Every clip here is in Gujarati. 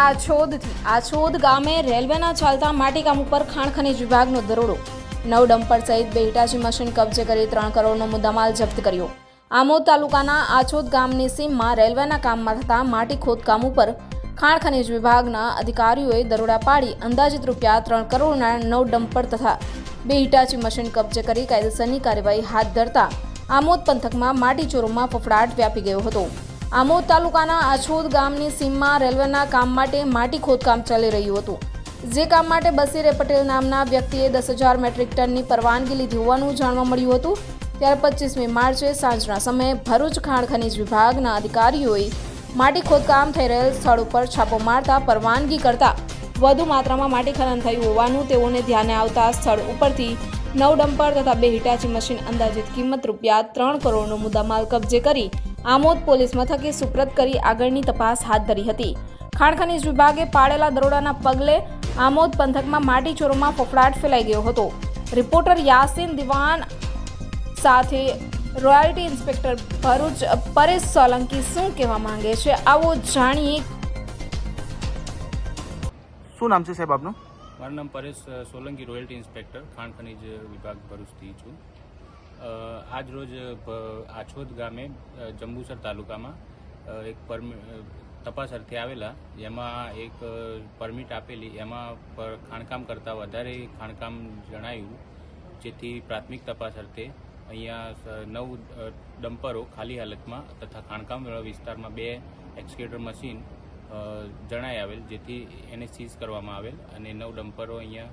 આછોદથી આછોદ ગામે રેલવેના ચાલતા માટીકામ ઉપર ખાણ ખનીજ વિભાગનો દરોડો. નવ ડમ્પર સહિત બે હિટાચી મશીન કબજે કરી ત્રણ કરોડનો મુદ્દામાલ જપ્ત કર્યો. આમોદ તાલુકાના આછોદ ગામની સીમમાં રેલવેના કામમાં થતા માટી ખોદકામ ઉપર ખાણ ખનીજ વિભાગના અધિકારીઓએ દરોડા પાડી અંદાજિત રૂપિયા ત્રણ કરોડના નવ ડમ્પર તથા બે હિટાચી મશીન કબજે કરી કાયદેસરની કાર્યવાહી હાથ ધરતા આમોદ પંથકમાં માટી ચોરોમાં ફફડાટ વ્યાપી ગયો હતો. આમોદ તાલુકાના આછોદ ગામની સીમમાં રેલવેના કામ માટે માટી ખોદકામ ચાલી રહ્યું હતું. જે કામ માટે બસીરે પટેલ નામના વ્યક્તિએ દસ હજાર મેટ્રિક ટનની પરવાનગી લીધી હોવાનું જાણવા મળ્યું હતું. ત્યારે પચીસમી માર્ચે સાંજના સમયે ભરૂચ ખાણ ખનીજ વિભાગના અધિકારીઓએ માટી ખોદકામ થઈ રહેલ સ્થળ ઉપર છાપો મારતા પરવાનગી કરતા વધુ માત્રામાં માટી ખનન થયું હોવાનું તેઓને ધ્યાને આવતા સ્થળ ઉપરથી નવ ડમ્પર તથા બે હિટાચી મશીન અંદાજિત કિંમત રૂપિયા ત્રણ કરોડનો મુદ્દામાલ કબજે કરી આમોદ પોલીસ મથકે સુપ્રત કરી આગળની તપાસ હાથ ધરી હતી. ખાણ ખનીજ વિભાગે પાડેલા દરોડાના પગલે આમોદ પંથકમાં માટીચોરોમાં ફફડાટ ફેલાઈ ગયો હતો. રિપોર્ટર યાસીન દિવાન સાથે રોયલ્ટી ઇન્સ્પેક્ટર ભરૂચ પરેશ સોલંકી શું કહેવા માંગે છે આવો જાણીએ. શું નામ છે સાહેબ આપનું? મારું નામ પરેશ સોલંકી રોયલ્ટી ઇન્સ્પેક્ટર ખાણ ખનીજ વિભાગ ભરૂચથી છું. આજ રોજ આછોદ ગામે જંબુસર તાલુકામાં એક તપાસ અર્થે આવેલા, જેમાં એક પરમિટ આપેલી, એમાં ખાણકામ કરતાં વધારે ખાણકામ જણાયું, જેથી પ્રાથમિક તપાસ અર્થે અહીંયા નવ ડમ્પરો ખાલી હાલતમાં તથા ખાણકામ વિસ્તારમાં બે એક્સકેટર મશીન જણાઈ આવેલ, જેથી એને સીઝ કરવામાં આવેલ અને નવ ડમ્પરો અહીંયા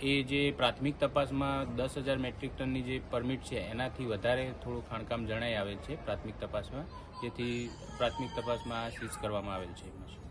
એ જે પ્રાથમિક તપાસમાં દસ હજાર મેટ્રિક ટનની જે પરમિટ છે, એનાથી વધારે થોડું ખાણકામ જણાઈ આવેલ છે પ્રાથમિક તપાસમાં, જેથી પ્રાથમિક તપાસમાં સીઝ કરવામાં આવેલ છે.